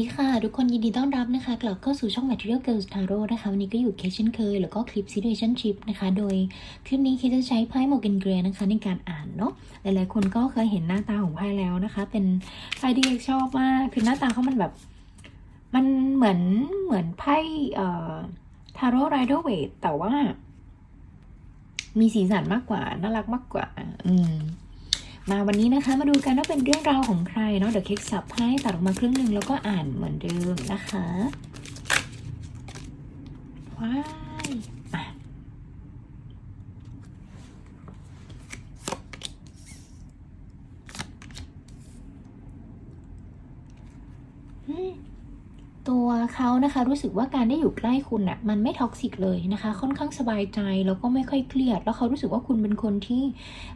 ดีค่ะ ทุกคนยินดีต้อนรับนะคะ กลับเข้าสู่ช่อง Material Girls Tarot นะคะ วันนี้ก็อยู่เคเช่นเคยแล้วก็คลิป Situationship นะคะ โดยคลิปนี้เคจะใช้ไพ่โมเกนเกรนะคะ ในการอ่านเนาะหลายๆคนก็เคยเห็นหน้าตาของไพ่แล้วนะคะ เป็นไพ่ที่เอกชอบมาก คือหน้าตาเขามันแบบ มันเหมือนเหมือนไพ่เอ่อทาโร่ไรเดอร์เวทแต่ว่า มีสีสันมากกว่า น่ารักมากกว่า อืม มาวันนี้นะคะ มาดูกันว่าเป็นเรื่องราวของใครเนาะเดี๋ยวเค้กสับให้ตัดออกมาครึ่งหนึ่งแล้วก็อ่านเหมือนเดิมนะคะว้ายอะอืม ตัวเขานะคะ รู้สึกว่าการได้อยู่ใกล้คุณอะ่ะมันไม่ท็อกซิกเลยนะคะ ค่อนข้างสบายใจแล้วก็ไม่ค่อยเครียด แล้วเขารู้สึกว่าคุณเป็นคนที่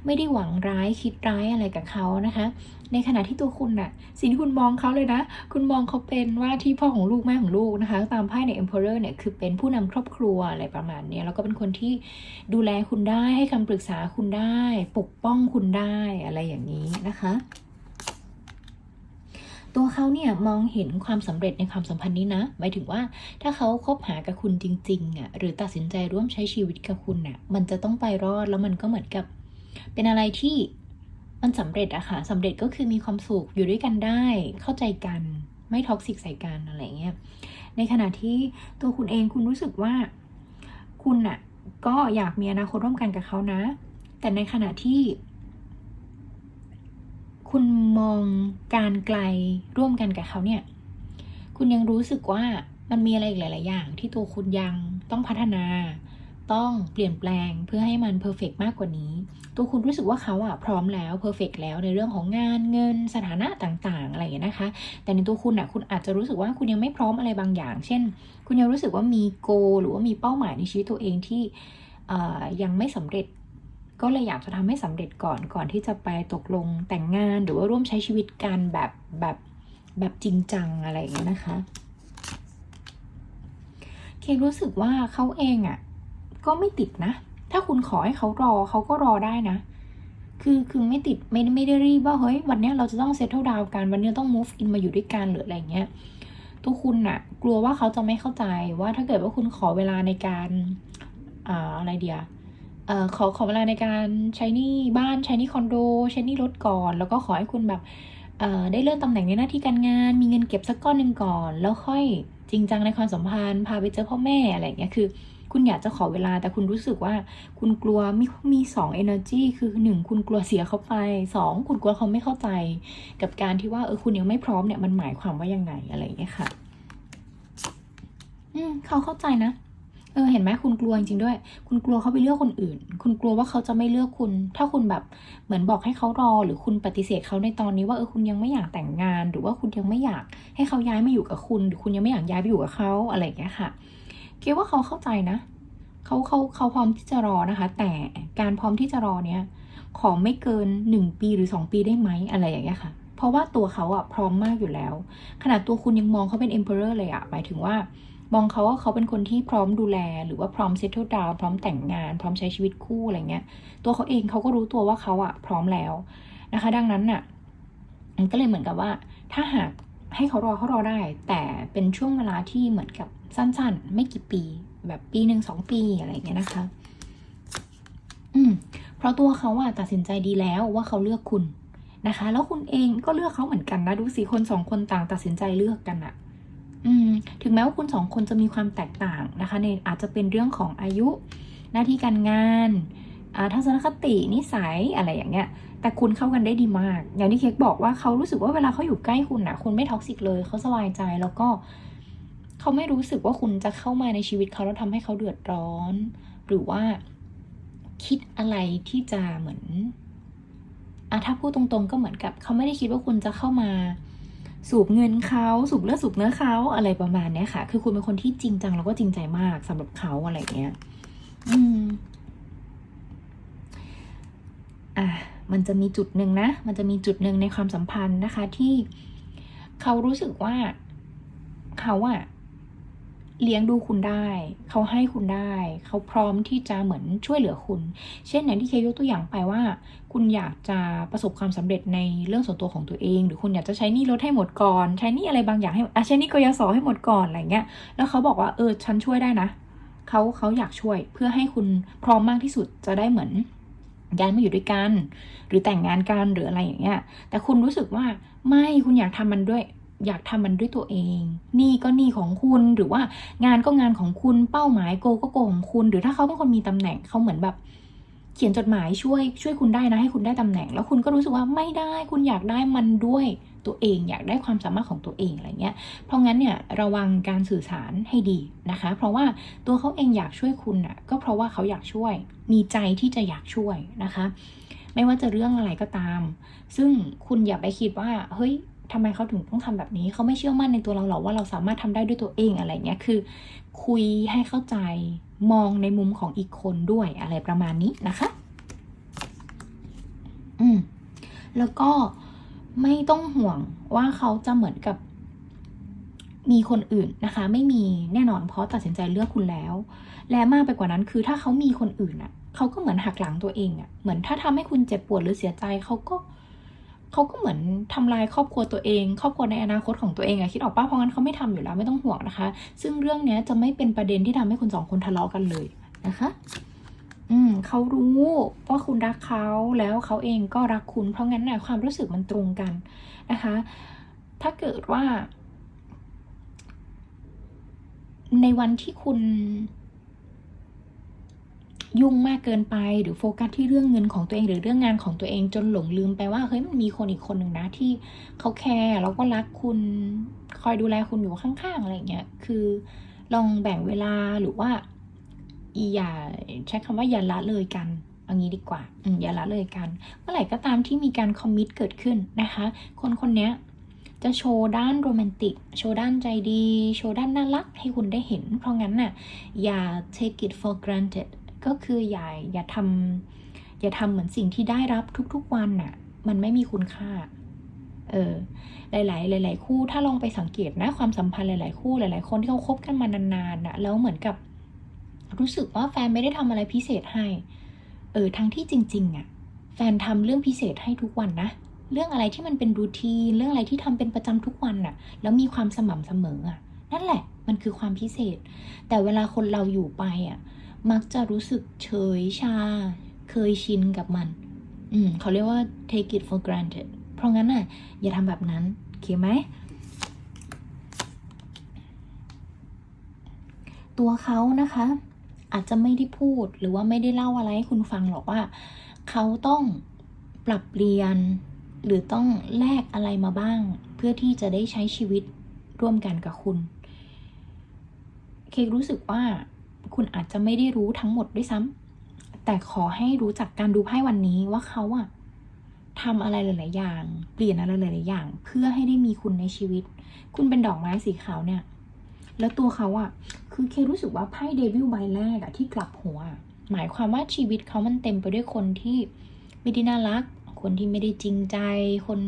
ไม่ได้หวังร้ายคิดร้ายอะไรกับเขานะคะ ในขณะที่ตัวคุณน่ะสิ่งที่คุณมองเขาเลยนะ คุณมองเขาเป็นว่าที่พ่อของลูกแม่ของลูกนะคะ ตามไพ่ใน Emperor เนี่ยคือเป็นผู้นำครอบครัวอะไรประมาณนี้แล้วก็เป็นคนที่ดูแลคุณได้ให้คำปรึกษาคุณได้ ปกป้องคุณได้อะไรอย่างนี้นะคะ ตัวเขาเนี่ยมองเห็นความสำเร็จในความสัมพันธ์นี้นะ หมายถึงว่าถ้าเขาคบหากับคุณจริงๆอะหรือตัดสินใจร่วมใช้ชีวิตกับคุณน่ะมันจะต้องไปรอดแล้วมันก็เหมือนกับ เป็นอะไรที่มันสำเร็จอะค่ะสำเร็จก็คือมีความสุขอยู่ด้วยกันได้ เข้าใจกันไม่ท็อกซิกใส่กันอะไรเงี้ยในขณะที่ตัวคุณเองคุณรู้สึกว่า คุณน่ะก็อยากมีอนาคตร่วมกันกับเขานะ แต่ในขณะที่ คุณมองการไกลร่วมกันกับเขาเนี่ย คุณยังรู้สึกว่ามันมีอะไรอีกหลาย ๆ อย่าง ที่ตัวคุณยังต้องพัฒนา ต้องเปลี่ยนแปลงเพื่อให้มันเพอร์เฟกมากกว่านี้ ตัวคุณรู้สึกว่าเขาอะพร้อมแล้วเพอร์เฟกแล้วในเรื่องของงานเงินสถานะต่าง ๆ อะไรอย่างเงี้นะคะ แต่ในตัวคุณอะคุณอาจจะรู้สึกว่าคุณยังไม่พร้อมอะไรบางอย่าง เช่น คุณยังรู้สึกว่ามีโก หรือว่ามีเป้าหมายในชีวิตตัวเองที่ยังไม่สำเร็จ ก็เลยอยากจะทำให้สำเร็จก่อนก่อนที่จะไปตกลงแต่งงานหรือว่าร่วมใช้ชีวิตกันแบบแบบแบบจริงจังอะไรอย่างเงี้ยนะคะ เครู้สึกว่าเขาเองอะ่ะก็ไม่ติดนะ ถ้าคุณขอให้เขารอเขาก็รอได้นะ คือคือไม่ติดไม่ไม่ได้รีบว่าเฮ้ยวันนี้เราจะต้องเซตเทิลดาวกันวันนี้ต้อง move in มาอยู่ด้วยกันหรืออะไรเงี้ยทุกคุณน่ะ กลัวว่าเขาจะไม่เข้าใจว่าถ้าเกิดว่าคุณขอเวลาในการอ่าอะไรเดียเอ่อขอขอเวลาในการใช้นี้บ้านใช้นี้คอนโดใช้นี้รถก่อน แล้วก็ขอให้คุณแบบเอ่อได้เลื่อนตำแหน่งในหน้าที่การงาน มีเงินเก็บสักก้อนหนึ่งก่อน แล้วค่อยจริงจังในความสัมพันธ์พาไปเจอพ่อแม่อะไรอย่างเงี้ยคือ คุณอยากจะขอเวลาแต่คุณรู้สึกว่า คุณกลัวมีมีสอง energy คือหนึ่งคุณกลัวเสียเขาไปสองคุณกลัวเขาไม่เข้าใจ กับการที่ว่าเออคุณยังไม่พร้อมเนี่ยมันหมายความว่ายังไงอะไรอย่างเงี้ยค่ะ อืมเขาเข้าใจนะ เออเห็นไหมคุณกลัวจริงๆด้วย คุณกลัวเขาไปเลือกคนอื่น คุณกลัวว่าเขาจะไม่เลือกคุณ ถ้าคุณแบบเหมือนบอกให้เขารอ หรือคุณปฏิเสธเขาในตอนนี้ว่าเออคุณยังไม่อยากแต่งงาน หรือว่าคุณยังไม่อยากให้เขาย้ายมาอยู่กับคุณ หรือคุณยังไม่อยากย้ายไปอยู่กับเขาอะไรอย่างเงี้ยค่ะคิดว่าเขาเข้าใจนะเขาเขาเขาพร้อมที่จะรอนะคะ แต่การพร้อมที่จะรอเนี้ยขอไม่เกินหนึ่งปีหรือสองปีได้ไหมอะไรอย่างเงี้ยค่ะ เพราะว่าตัวเขาอะพร้อมมากอยู่แล้ว ขนาดตัวคุณยังมองเขาเป็น emperor เลยอะหมายถึงว่า มองเขาว่าเขาเป็นคนที่พร้อมดูแล หรือว่าพร้อม settle down พร้อมแต่งงาน พร้อมใช้ชีวิตคู่อะไรเงี้ย ตัวเขาเองเขาก็รู้ตัวว่าเขาอะพร้อมแล้วนะคะ ดังนั้นน่ะมันก็เลยเหมือนกับว่า ถ้าหากให้เขารอเขารอได้ แต่เป็นช่วงเวลาที่เหมือนกับสั้นๆ ไม่กี่ปี แบบปีหนึ่งสองปีอะไรเงี้ยนะคะ อืม เพราะตัวเขาอะตัดสินใจดีแล้วว่าเขาเลือกคุณนะคะ แล้วคุณเองก็เลือกเขาเหมือนกันนะ ดูสิคนสองคนต่างตัดสินใจเลือกกันอะ ถึงแม้ว่าคุณสองคนจะมีความแตกต่างนะคะในอาจจะเป็นเรื่องของอายุหน้าที่การงานทัศนคตินิสัยอะไรอย่างเงี้ย แต่คุณเข้ากันได้ดีมาก อย่างที่เค้กบอกว่าเขารู้สึกว่าเวลาเขาอยู่ใกล้คุณนะคุณไม่ท็อกซิกเลยเขาสบายใจแล้วก็เขาไม่รู้สึกว่าคุณจะเข้ามาในชีวิตเขาแล้วทำให้เขาเดือดร้อน หรือว่าคิดอะไรที่จะเหมือนอะถ้าพูดตรงๆก็เหมือนกับเขาไม่ได้คิดว่าคุณจะเข้ามา สูบเงินเขาสูบเลือดสูบเนื้อเขาอะไรประมาณเนี้ยค่ะ คือคุณเป็นคนที่จริงจังแล้วก็จริงใจมากสำหรับเขาอะไรเงี้ย อืม อะมันจะมีจุดหนึ่งนะ มันจะมีจุดหนึ่งในความสัมพันธ์นะคะ ที่เขารู้สึกว่าเขาอะ เลี้ยงดูคุณได้ เขาให้คุณได้ เขาพร้อมที่จะเหมือนช่วยเหลือคุณ เช่นอย่างที่เคยกตัวอย่างไปว่า คุณอยากจะประสบความสำเร็จในเรื่องส่วนตัวของตัวเอง หรือคุณอยากจะใช้หนี้รถให้หมดก่อน ใช้หนี้อะไรบางอย่างให้อะใช้หนี้กยศให้หมดก่อนอะไรเงี้ย แล้วเขาบอกว่าเออฉันช่วยได้นะ เขาเขาอยากช่วยเพื่อให้คุณพร้อมมากที่สุดจะได้เหมือนย้ายมาอยู่ด้วยกัน หรือแต่งงานกันหรืออะไรอย่างเงี้ย แต่คุณรู้สึกว่าไม่คุณอยากทำมันด้วย อยากทำมันด้วยตัวเองนี่ก็นี่ของคุณหรือว่างานก็งานของคุณเป้าหมายโกก็โกของคุณ หรือถ้าเขาเป็นคนมีตำแหน่งเขาเหมือนแบบเขียนจดหมายช่วยช่วยคุณได้นะให้คุณได้ตำแหน่ง แล้วคุณก็รู้สึกว่าไม่ได้คุณอยากได้มันด้วยตัวเองอยากได้ความสามารถของตัวเองอะไรเงี้ย เพราะงั้นเนี่ยระวังการสื่อสารให้ดีนะคะ เพราะว่าตัวเขาเองอยากช่วยคุณน่ะก็เพราะว่าเขาอยากช่วย มีใจที่จะอยากช่วยนะคะ ไม่ว่าจะเรื่องอะไรก็ตาม ซึ่งคุณอย่าไปคิดว่าเฮ้ย ทำไมเขาถึงต้องทำแบบนี้ เขาไม่เชื่อมั่นในตัวเราหรอว่าเราสามารถทำได้ด้วยตัวเองอะไรเงี้ย คือ คุยให้เข้าใจมองในมุมของอีกคนด้วยอะไรประมาณนี้นะคะ อืม แล้วก็ไม่ต้องห่วงว่าเขาจะเหมือนกับมีคนอื่นนะคะ ไม่มีแน่นอนเพราะตัดสินใจเลือกคุณแล้ว และมากไปกว่านั้นคือถ้าเขามีคนอื่นอะเขาก็เหมือนหักหลังตัวเองอะเหมือนถ้าทำให้คุณเจ็บปวดหรือเสียใจเขาก็เขาก็เหมือนทำลายครอบครัวตัวเอง ครอบครัวในอนาคตของตัวเองอะคิดออกปะเพราะงั้นเขาไม่ทำอยู่แล้วไม่ต้องห่วงนะคะ ซึ่งเรื่องเนี้ยจะไม่เป็นประเด็นที่ทำให้คุณสองคนทะเลาะกันเลยนะคะ อืมเขารู้ว่าคุณรักเขาแล้วเขาเองก็รักคุณเพราะงั้นน่ะความรู้สึกมันตรงกันนะคะ ถ้าเกิดว่า ในวันที่คุณ ยุ่งมากเกินไปหรือโฟกัสที่เรื่องเงินของตัวเองหรือเรื่องงานของตัวเองจนหลงลืมไปว่าเฮ้ยมันมีคนอีกคนหนึ่งนะที่เขาแคร์แล้วก็รักคุณคอยดูแลคุณอยู่ข้างๆอะไรเงี้ยคือลองแบ่งเวลาหรือว่าอย่าใช้คำว่าอย่าละเลยกันเอางี้ดีกว่าอือย่าละเลยกัน เมื่อไหร่ก็ตามที่มีการคอมมิตเกิดขึ้นนะคะ คนคนนี้จะโชว์ด้านโรแมนติก โชว์ด้านใจดี โชว์ด้านน่ารักให้คุณได้เห็น เพราะงั้นน่ะอย่า take it for granted ก็คืออย่าอย่าทำอย่าทำเหมือนสิ่งที่ได้รับทุกๆวันน่ะ มันไม่มีคุณค่า เออ หลาย ๆ หลาย ๆ คู่ถ้าลองไปสังเกตนะความสัมพันธ์หลาย ๆ คู่หลาย ๆ คนที่เขาคบกันมานานๆน่ะแล้วเหมือนกับ รู้สึกว่าแฟนไม่ได้ทำอะไรพิเศษให้ เออทั้งที่จริง ๆ อะ แฟนทำเรื่องพิเศษให้ทุกวันนะเรื่องอะไรที่มันเป็นรูทีนเรื่องอะไรที่ทำเป็นประจำทุกวันน่ะ แล้วมีความสม่ำเสมออะ นั่นแหละ มันคือความพิเศษ แต่เวลาคนเราอยู่ไปอะ มักจะรู้สึกเฉยชา เคยชินกับมัน อืมเขาเรียกว่า take it for granted เพราะงั้นน่ะ อย่าทำแบบนั้นโอเคไหม ตัวเขานะคะ อาจจะไม่ได้พูดหรือว่าไม่ได้เล่าอะไรให้คุณฟังหรอกว่า เขาต้องปรับเปลี่ยน หรือต้องแลกอะไรมาบ้าง เพื่อที่จะได้ใช้ชีวิตร่วมกันกับคุณ เคกรู้สึกว่า คุณอาจจะไม่ได้รู้ทั้งหมดด้วยซ้ำแต่ขอให้รู้จักการดูไพ่วันนี้ว่าเขาอะทำอะไรหลาย ๆ อย่าง เปลี่ยนอะไรหลาย ๆ อย่าง เพื่อให้ได้มีคุณในชีวิต คุณเป็นดอกไม้สีขาวเนี่ย แล้วตัวเขาอะคือเครู้สึกว่าไพ่เดวิลใบแรกอะที่กลับหัว หมายความว่าชีวิตเขามันเต็มไปด้วยคนที่ไม่ได้น่ารัก คนที่ไม่ได้จริงใจ คน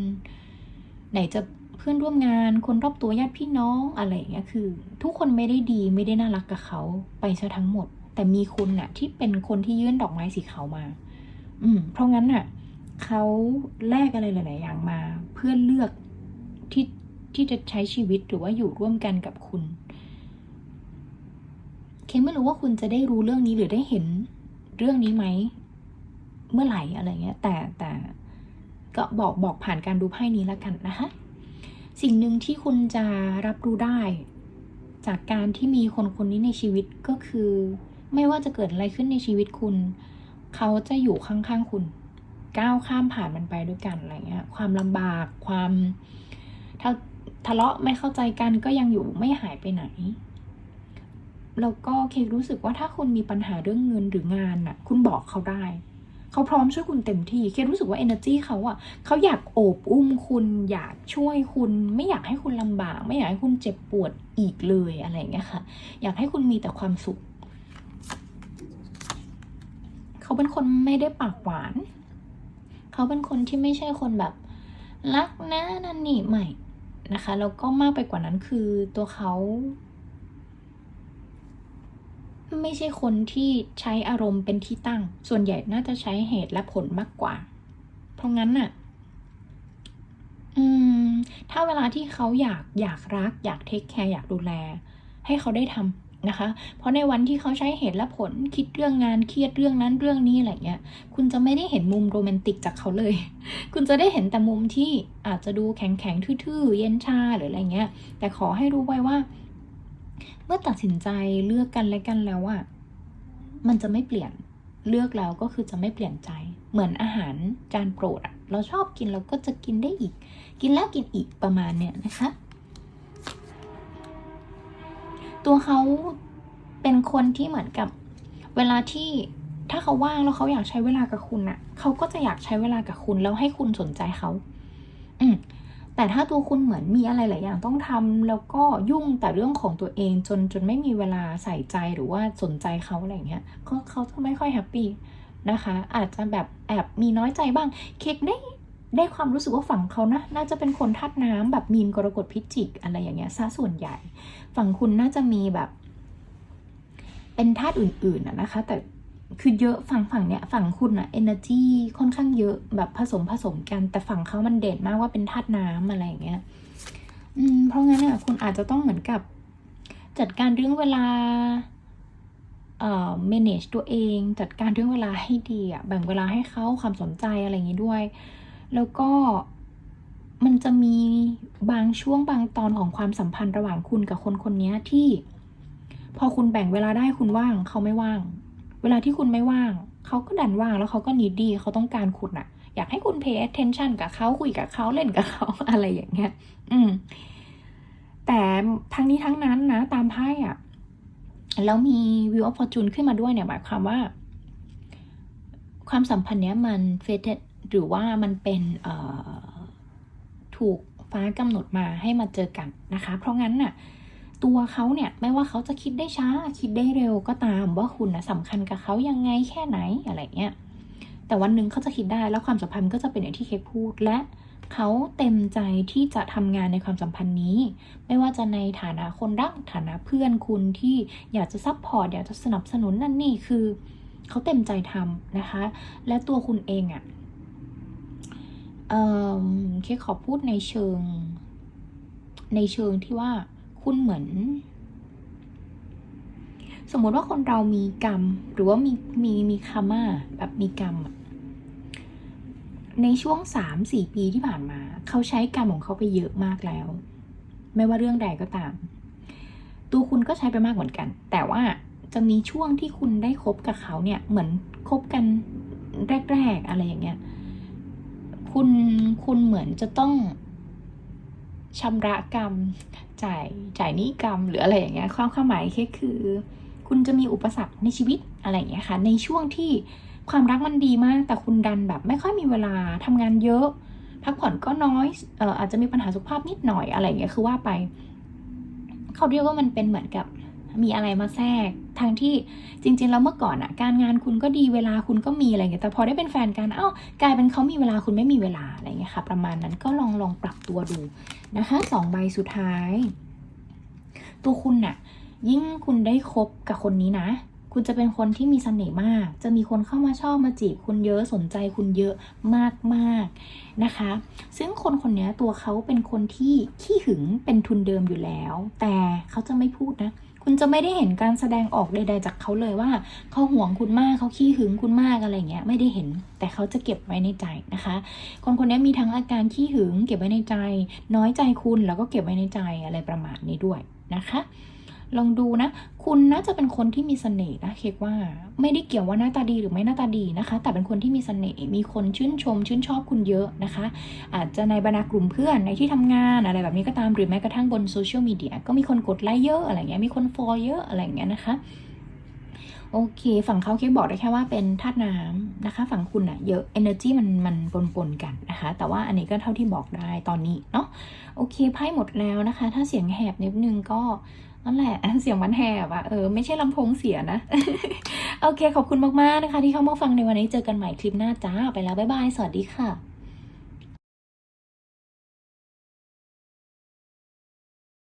ไหนจะ เพื่อนร่วมงานคนรอบตัวญาติพี่น้องอะไรอย่างเงี้ยคือ ทุกคนไม่ได้ดีไม่ได้น่ารักกับเขาไปซะทั้งหมด แต่มีคุณน่ะ ที่เป็นคนที่ยื่นดอกไม้สีขาวมา อืม เพราะงั้นน่ะเขาแลกอะไรหลาย ๆ อย่างมา เพื่อเลือกที่ที่จะใช้ชีวิตหรือว่าอยู่ร่วมกันกับคุณ เคไม่รู้ว่าคุณจะได้รู้เรื่องนี้หรือได้เห็นเรื่องนี้ไหม เมื่อไหร่อะไรเงี้ย แต่แต่ก็บอกบอกผ่านการดูไพ่นี้แล้วกันนะคะ สิ่งหนึ่งที่คุณจะรับรู้ได้ จากการที่มีคนคนนี้ในชีวิตก็คือ ไม่ว่าจะเกิดอะไรขึ้นในชีวิตคุณ เขาจะอยู่ข้างๆคุณ ก้าวข้ามผ่านมันไปด้วยกันอะไรเงี้ย ความลำบากความถ้าทะเลาะไม่เข้าใจกันก็ยังอยู่ไม่หายไปไหนแล้วก็เครู้สึกว่าถ้าคุณมีปัญหาเรื่องเงินหรืองานน่ะ คุณบอกเขาได้ เขาพร้อมช่วยคุณเต็มที่เครู้สึกว่า energy เขาอะเขาอยากโอบอุ้มคุณอยากช่วยคุณ ไม่อยากให้คุณลำบาก ไม่อยากให้คุณเจ็บปวดอีกเลยอะไรอย่างเงี้ยค่ะ อยากให้คุณมีแต่ความสุข เขาเป็นคนไม่ได้ปากหวาน เขาเป็นคนที่ไม่ใช่คนแบบรักนะนั่นนี่ไม่นะคะแล้วก็มากไปกว่านั้นคือตัวเขา ไม่ใช่คนที่ใช้อารมณ์เป็นที่ตั้ง ส่วนใหญ่น่าจะใช้เหตุและผลมากกว่า เพราะงั้นน่ะ อืม ถ้าเวลาที่เขาอยากอยากรัก อยากเทคแคร์อยากดูแล ให้เขาได้ทำนะคะ เพราะในวันที่เขาใช้เหตุและผลคิดเรื่องงานเครียดเรื่องนั้นเรื่องนี้อะไรเงี้ย คุณจะไม่ได้เห็นมุมโรแมนติกจากเขาเลย คุณจะได้เห็นแต่มุมที่อาจจะดูแข็งแข็งทื่อๆ เย็นชาหรืออะไรเงี้ย แต่ขอให้รู้ไว้ว่า เมื่อตัดสินใจเลือกกันและกันแล้วอะมันจะไม่เปลี่ยนเลือกแล้วก็คือจะไม่เปลี่ยนใจ เหมือนอาหารจานโปรดอะเราชอบกินเราก็จะกินได้อีก กินแล้วกินอีกประมาณเนี้ยนะคะ ตัวเขาเป็นคนที่เหมือนกับเวลาที่ถ้าเขาว่างแล้วเขาอยากใช้เวลากับคุณอะเขาก็จะอยากใช้เวลากับคุณแล้วให้คุณสนใจเขา อืม แต่ถ้าตัวคุณเหมือนมีอะไรหลายอย่างต้องทำแล้วก็ยุ่งแต่เรื่องของตัวเองจนจนไม่มีเวลาใส่ใจหรือว่าสนใจเขาอะไรเงี้ยเขาเขาจะไม่ค่อยแฮปปี้นะคะ อาจจะแบบแอบมีน้อยใจบ้าง เค้กได้ได้ความรู้สึกว่าฝั่งเขานะน่าจะเป็นคนธาตุน้ำแบบมีนกรกฎพิจิกอะไรอย่างเงี้ยซะส่วนใหญ่ ฝั่งคุณน่าจะมีแบบ เป็นธาตุอื่นๆนะนะคะ แต่ คือเยอะฝั่งฝั่งเนี้ยฝั่งคุณอะ energy ค่อนข้างเยอะแบบผสมผสมกัน แต่ฝั่งเขามันเด่นมากว่าเป็นธาตุน้ำอะไรอย่างเงี้ย อืม เพราะงั้นอะคุณอาจจะต้องเหมือนกับ จัดการเรื่องเวลา เอ่อ manage ตัวเอง จัดการเรื่องเวลาให้ดีอะแบ่งเวลาให้เขาความสนใจอะไรอย่างงี้ด้วย แล้วก็มันจะมีบางช่วงบางตอนของความสัมพันธ์ระหว่างคุณกับคนคนนี้ที่ พอคุณแบ่งเวลาได้คุณว่างเขาไม่ว่าง วลาที่คุณไม่ว่าง เขาก็ดันว่างแล้วเขาก็นิดดีเขาต้องการคุณอะอยากให้คุณ pay attention กับเขาคุยกับเขาเล่นกับเขาอะไรอย่างเงี้ย อืม แต่ทั้งนี้ทั้งนั้นนะ ตามไพ่อะแล้วมี view of fortune ขึ้นมาด้วยเนี่ยหมายความว่า ความสัมพันธ์เนี้ยมัน f a t e หรือว่ามันเป็นเอ่อถูกฟ้ากำหนดมาให้มาเจอกันนะคะ เพราะงั้นน่ะ ตัวเขาเนี่ยไม่ว่าเขาจะคิดได้ช้าคิดได้เร็วก็ตามว่าคุณนะสำคัญกับเขายังไงแค่ไหนอะไรเงี้ยแต่วันหนึ่งเขาจะคิดได้แล้วความสัมพันธ์ก็จะเป็นอย่างที่เคกพูดและเขาเต็มใจที่จะทำงานในความสัมพันธ์นี้ ไม่ว่าจะในฐานะคนรักฐานะเพื่อนคุณที่อยากจะซัพพอร์ตอยากจะสนับสนุนนั่นนี่คือเขาเต็มใจทำนะคะ และตัวคุณเองอะ่ะเออเคกขอพูดในเชิง ในเชิงที่ว่า คุณเหมือน สมมุติว่าคนเรามีกรรม หรือว่ามีมีมีคามาแบบมีกรรม ในช่วงสามสี่ปีที่ผ่านมา เขาใช้กรรมของเขาไปเยอะมากแล้ว ไม่ว่าเรื่องใดก็ตาม ตัวคุณก็ใช้ไปมากเหมือนกัน แต่ว่าจะมีช่วงที่คุณได้คบกับเขาเนี่ย เหมือนคบกันแรก ๆ อะไรอย่างเงี้ย คุณคุณเหมือนจะต้อง ชำระกรรม จ่ายจ่ายหนี้กรรม หรืออะไรอย่างเงี้ยความความหมายแค่คือ คุณจะมีอุปสรรคในชีวิตอะไรอย่างเงี้ยค่ะในช่วงที่ความรักมันดีมาก แต่คุณดันแบบไม่ค่อยมีเวลาทำงานเยอะ พักผ่อนก็น้อยเอ่ออาจจะมีปัญหาสุขภาพนิดหน่อยอะไรอย่างเงี้ยคือว่าไป เขาเรียกว่ามันเป็นเหมือนกับ มีอะไรมาแทรกทางที่จริง ๆ แล้วเมื่อก่อนอะการงานคุณก็ดีเวลาคุณก็มีอะไรอย่างเงี้ยแต่พอได้เป็นแฟนกันเอ้ากลายเป็นเขามีเวลาคุณไม่มีเวลาอะไรอย่างเงี้ยค่ะ ประมาณนั้นก็ลองลองปรับตัวดูนะคะสองใบสุดท้าย ตัวคุณน่ะยิ่งคุณได้คบกับคนนี้นะ คุณจะเป็นคนที่มีเสน่ห์มาก จะมีคนเข้ามาชอบมาจีบคุณเยอะสนใจคุณเยอะมากๆนะคะ ซึ่งคนคนนี้ตัวเขาเป็นคนที่ขี้หึงเป็นทุนเดิมอยู่แล้ว แต่เขาจะไม่พูดนะ คุณจะไม่ได้เห็นการแสดงออกใด ๆ จากเขาเลยว่า เขาห่วงคุณมากเขาขี้หึงคุณมากอะไรเงี้ยไม่ได้เห็น แต่เขาจะเก็บไว้ในใจนะคะ คนคนนี้มีทั้งอาการขี้หึง เก็บไว้ในใจ น้อยใจคุณแล้วก็เก็บไว้ในใจอะไรประมาณนี้ด้วยนะคะ ลองดูนะ คุณน่าจะเป็นคนที่มีเสน่ห์นะ เค้กว่าไม่ได้เกี่ยวว่าหน้าตาดีหรือไม่หน้าตาดีนะคะ แต่เป็นคนที่มีเสน่ห์มีคนชื่นชม ชื่นชอบคุณเยอะนะคะ อาจจะในบรรดากลุ่มเพื่อนในที่ทำงานอะไรแบบนี้ก็ตามหรือแม้กระทั่งบนโซเชียลมีเดียก็มีคนกดไลค์เยอะอะไรเงี้ยมีคนฟอลเยอะอะไรเงี้ยนะคะโอเค ฝั่งเขาเค้กบอกได้แค่ว่าเป็นธาตุน้ำนะคะ ฝั่งคุณอะเยอะ energy มันมันปนปนกันนะคะ แต่ว่าอันนี้ก็เท่าที่บอกได้ตอนนี้เนาะโอเคไพ่หมดแล้วนะคะ ถ้าเสียงแหบนิดนึงก็ นั่นแหละเสียงมันแหบอะเออไม่ใช่ลำโพงเสียนะ โอเค ขอบคุณมากๆนะคะ ที่เข้ามาฟังในวันนี้เจอกันใหม่คลิปหน้าจ้าไปแล้ว บ๊ายบาย สวัสดีค่ะ